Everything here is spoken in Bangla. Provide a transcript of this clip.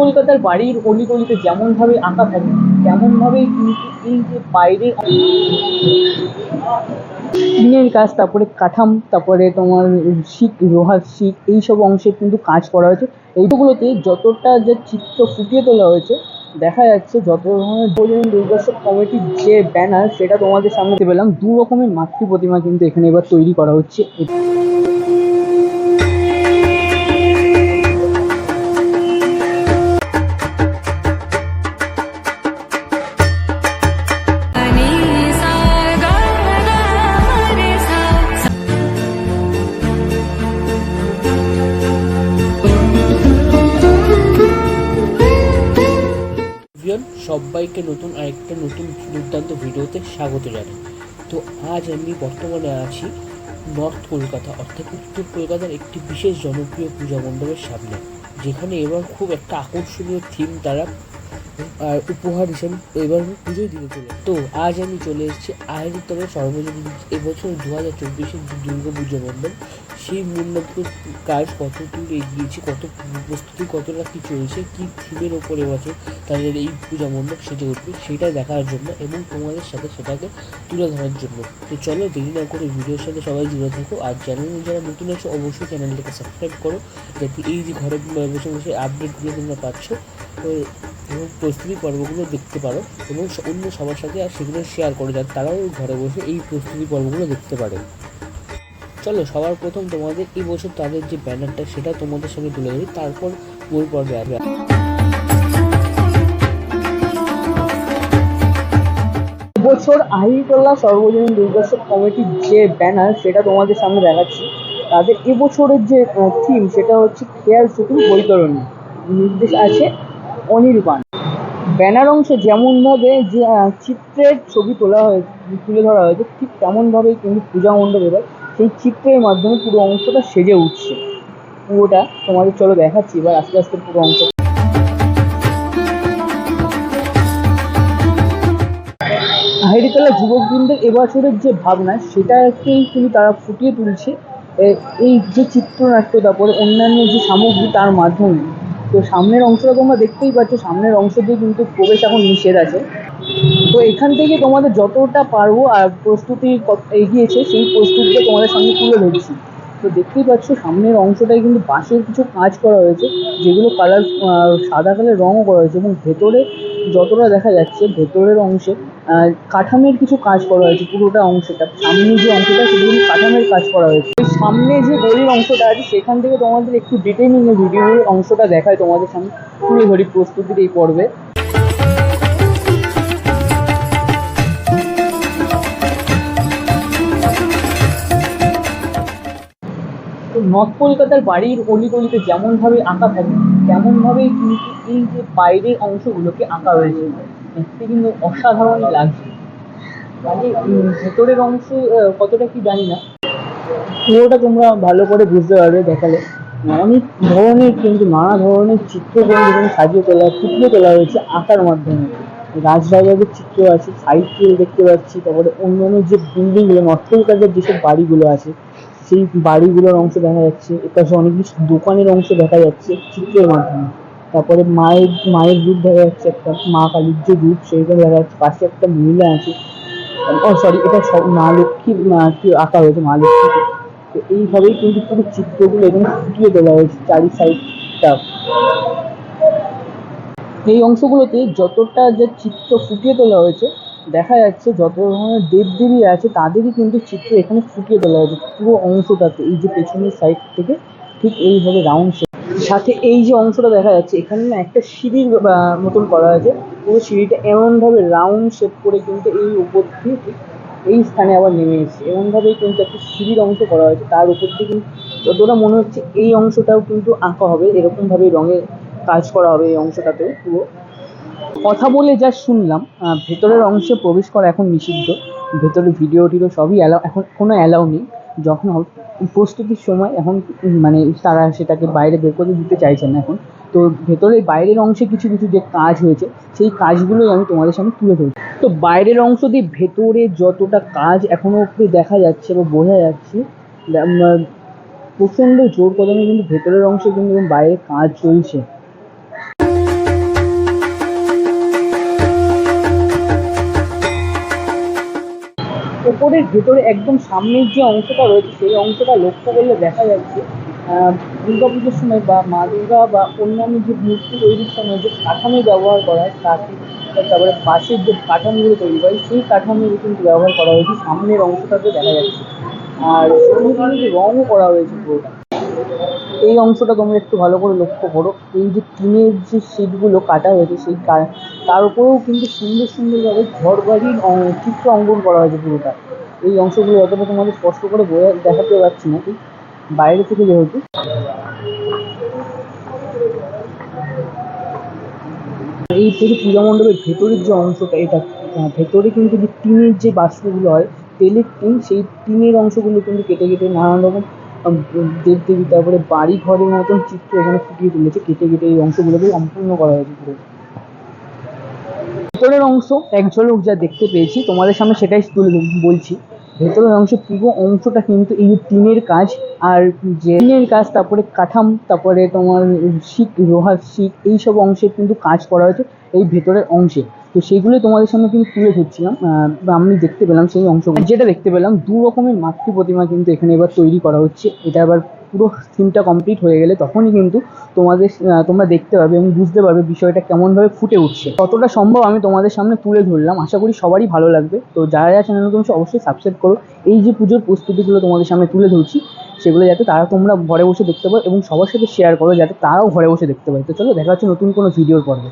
কলকাতার বাড়ির অলিগলিতে যেমনভাবে আঁকা থাকে, তেমনভাবেই কিন্তু এই যে বাইরে টিনের কাজ, তারপরে কাঠাম, তারপরে তোমার শিক লোহার শিক এইসব অংশে কিন্তু কাজ করা হয়েছে। এইগুলোতে যতটা যে চিত্র ফুটিয়ে তোলা হয়েছে, দেখা যাচ্ছে যত ধরনের বলুন দুর্গোৎসব কমিটির যে ব্যানার, সেটা তোমাদের সামনে পেলাম। দু রকমের মাতৃ প্রতিমা কিন্তু এখানে এবার তৈরি করা হচ্ছে। সবাইকে নতুন আরেকটা নতুন দুর্দান্ত ভিডিওতে স্বাগত জানাই। তো আজ আমি বর্তমানে আছি নর্থ কলকাতা, অর্থাৎ উত্তর কলকাতার একটি বিশেষ জনপ্রিয় পূজা মণ্ডপের সামনে, যেখানে এবার খুব একটা আকর্ষণীয় থিম তারা উপহার হিসেবে এবার পুজোয় দিতে চলে তো আজ আমি চলে এসেছি আয়োজিতর সর্বজনীন এবছর দু হাজার চব্বিশের দুর্গা পুজো মণ্ডপ সেই কাজ কত দূর এগিয়েছে, কত প্রস্তুতি, কতটা কী চলছে, কী থিমের ওপরে এবছর তাদের এই পূজা মণ্ডপ সেজে উঠবে সেটা দেখার জন্য এবং তোমাদের সাথে সেটাকে তুলে ধরার জন্য। তো চলো দেরি না করে ভিডিওর সাথে সবাই জুড়ে থাকো। আর চ্যানেলে যারা নতুন আছো, অবশ্যই চ্যানেলটাকে সাবস্ক্রাইব করো। যাতে এই যে ঘরে বসে বসে আপডেটগুলো তোমরা পাচ্ছ এবং প্রস্তুতি পর্বগুলো দেখতে পারো এবং অন্য সবার সাথে আর সেগুলো শেয়ার করো, যাতে তারাও ঘরে বসে এই প্রস্তুতি পর্বগুলো দেখতে পারে। চলো, সবার প্রথম তোমাদের এই বছর তাদের যে ব্যানারটা, সেটা তোমাদের সঙ্গে তুলে ধরি, তারপর মূল পর্বে আসবে। বছর আহিরটোলা সর্বজনীন দুর্গোৎসব কমিটির যে ব্যানার, সেটা তোমাদের সামনে দেখাচ্ছি। তাদের এবছরের যে থিম সেটা হচ্ছে খেয়াল শুধু বৈতরণী। নির্দেশ আছে অনির্বাণ ব্যানার অংশে যেমনভাবে যে চিত্রের ছবি তোলা হয়েছে তুলে ধরা হয়েছে, ঠিক তেমনভাবেই কিন্তু পূজা মণ্ডপ এবার সেই চিত্রের মাধ্যমে পুরো অংশটা সেজে উঠছে। পুরোটা তোমাদের চলো দেখাচ্ছি, এবার আস্তে আস্তে পুরো অংশ হাইরিতলা যুবকবৃন্দের এবছরের যে ভাবনা, সেটাকেই কিন্তু তারা ফুটিয়ে তুলছে। এই যে চিত্রনাট্য তারপরে অন্যান্য যে সামগ্রী তার মাধ্যমে। তো সামনের অংশটা তোমরা দেখতেই পাচ্ছ, সামনের অংশ দিয়ে কিন্তু প্রবেশ এখন নিষেধ আছে। তো এখান থেকে তোমাদের যতটা পারব আর প্রস্তুতি এগিয়েছে, সেই প্রস্তুতিটা তোমাদের সামনে তুলে ধরছি। তো দেখতেই পাচ্ছ, সামনের অংশটায় কিন্তু বাঁশের কিছু কাজ করা হয়েছে, যেগুলো কালার সাদা কালার রঙও করা হয়েছে এবং ভেতরে যতটা দেখা যাচ্ছে, ভেতরের অংশে কাঠামের কিছু কাজ করা হয়েছে পুরোটা অংশটা। সামনে যে অংশটা, সেগুলো কাঠামের কাজ করা হয়েছে। সামনে যে গলির অংশটা আছে, সেখান থেকে তোমাদের একটু ডিটেলিং এ ভিডিওর অংশটা দেখায় তোমাদের সামনে তুলে ধরি প্রস্তুতির এই পর্বে। নর্থ কলকাতার বাড়ির অলিগলিতে যেমনভাবে আঁকা থাকে, তেমনভাবেই কিন্তু এই যে বাইরের অংশগুলোকে আঁকা হয়েছে দেখতে কিন্তু অসাধারণ লাগছে। মানে ভেতরের অংশ কতটা কি জানি না। পুরোটা তোমরা ভালো করে বুঝতে পারবে, দেখালে। অনেক ধরনের কিন্তু, নানা ধরনের চিত্র যেখানে সাজিয়ে তোলা ফুটিয়ে তোলা হয়েছে আঁকার মাধ্যমে। রাজরাজাদের চিত্র আছে, সাইকেল দেখতে পাচ্ছি, তারপরে অন্যান্য যে বিল্ডিংগুলো নর্থ কলকাতার যেসব বাড়িগুলো আছে সেই বাড়িগুলোর অংশ দেখা যাচ্ছে। এপাশে অনেক কিছু দোকানের অংশ দেখা যাচ্ছে চিত্রের মাধ্যমে। তারপরে মায়ের মায়ের রূপ দেখা যাচ্ছে একটা, মা কালীর যে রূপ সেইটা দেখা যাচ্ছে। পাশে একটা মহিলা আছে। ও সরি এটা সব মা কি আঁকা হয়েছে, মা লক্ষ্মীকে তো এইভাবেই কিন্তু পুরো চিত্রগুলো এখানে ফুটিয়ে তোলা হয়েছে চারি সাইডটা এই অংশগুলোতে যতটা যে চিত্র ফুটিয়ে তোলা হয়েছে দেখা যাচ্ছে যত ধরনের দেবদেবী আছে, তাদেরই কিন্তু চিত্র এখানে ফুটিয়ে তোলা হয়েছে, পুরো অংশটাতে। এই যে পেছনের সাইড থেকে ঠিক এইভাবে রাউন্ড শেপ সাথে এই যে অংশটা দেখা যাচ্ছে, এখানে না একটা সিঁড়ির মতন করা হয়েছে। পুরো সিঁড়িটা এমনভাবে রাউন্ড শেপ করে কিন্তু এই উপর ঠিক এই স্থানে আবার নেমে এসেছে। এমনভাবেই কিন্তু একটা সিঁড়ির অংশ করা হয়েছে। তার উপর দিয়ে কিন্তু যতটা মনে হচ্ছে এই অংশটাও কিন্তু আঁকা হবে এরকমভাবে রঙের কাজ করা হবে এই অংশটাতেও পুরো। কথা বলে যা শুনলাম ভেতরের অংশে প্রবেশ করা এখন নিষিদ্ধ। ভেতরে ভিডিও টিডিও সবই অ্যালাউ এখন কোনো অ্যালাউ নেই। যখন প্রস্তুতির সময় এখন মানে তারা সেটাকে বাইরে বের করে দিতে চাইছেন না এখন। তো ভেতরে বাইরের অংশে কিছু কিছু যে কাজ হয়েছে, সেই কাজগুলোই আমি তোমাদের সামনে তুলে ধরছি। তো বাইরের অংশ দিয়ে ভেতরে যতটা কাজ এখনও অব্দি দেখা যাচ্ছে বা বোঝা যাচ্ছে প্রচণ্ড জোর কদমে কিন্তু ভেতরের অংশে কিন্তু বাইরে কাজ চলছে। ওপরের ভেতরে একদম সামনের যে অংশটা রয়েছে সেই অংশটা লক্ষ্য করলে দেখা যাচ্ছে আহ, দুর্গাপুজোর সময় বা মা দুর্গা বা অন্যান্য যে মূর্তি তৈরির সময় যে কাঠামো ব্যবহার করা হয় কাঠি তারপরে পাশের যে কাঠামোগুলো তৈরি হয় সেই কাঠামোগুলো কিন্তু ব্যবহার করা হয়েছে সামনের অংশটাকে দেখা যাচ্ছে। আর সেগুলো কিন্তু রঙও করা হয়েছে পুরোটা। এই অংশটা তোমরা একটু ভালো করে লক্ষ্য করো। এই যে টিনের যে শিটগুলো কাটা হয়েছে সেই তার উপরেও কিন্তু সুন্দর সুন্দরভাবে ঝড়বাড়ির অং- চিত্র অঙ্কন করা হয়েছে পুরোটা। এই অংশগুলো অতটা তোমাদের স্পষ্ট করে বোঝা দেখাতে পারছি না, ঠিক? বাইরে থেকে যেহেতু। এই পুরো পূজা মণ্ডপের ভেতরের যে অংশটা, এটা ভেতরে কিন্তু যে টিনের যে বাস্তুগুলো হয়, তেলের টিন, সেই টিনের অংশগুলো কিন্তু কেটে কেটে নানান রকম দেব দেবী তারপরে বাড়ি ঘরের মতন চিত্র এখানে ফুটিয়ে তুলেছে, কেটে কেটে এই অংশগুলোকে সম্পূর্ণ করা হয়েছে পুরো। ভেতরের অংশ, এক ঝলক যা দেখতে পেয়েছি, তোমাদের সামনে সেটাই তুলে বলছি। ভেতরের অংশ পুরো অংশটা কিন্তু এই টিনের কাজ, আর যে টিনের কাজ, তারপরে কাঠাম, তারপরে তোমার শিক, লোহার শিক এইসব অংশে কিন্তু কাজ করা হয়েছে এই ভেতরের অংশে। তো সেগুলোই তোমাদের সামনে কিন্তু তুলে ধরছিলাম আমি দেখতে পেলাম সেই অংশ যেটা দেখতে পেলাম, দু রকমের মাতৃ প্রতিমা কিন্তু এখানে এবার তৈরি করা হচ্ছে। এটা এবার পুরো থিমটা কমপ্লিট হয়ে গেলে তখনই কিন্তু তোমাদের তোমরা দেখতে পাবে এবং বুঝতে পারবে বিষয়টা কেমনভাবে ফুটে উঠছে। কতটা সম্ভব আমি তোমাদের সামনে তুলে ধরলাম, আশা করি সবারই ভালো লাগবে। তো যারা যারা চ্যানেল নতুন অবশ্যই সাবস্ক্রাইব করো। এই যে পুজোর প্রস্তুতিগুলো তোমাদের সামনে তুলে ধরছি, সেগুলো যাতে তারা তোমরা ঘরে বসে দেখতে পারো এবং সবার সাথে শেয়ার করো, যাতে তারাও ঘরে বসে দেখতে পারে। তো চলো, দেখা হচ্ছে নতুন কোনো ভিডিওর পর্বে।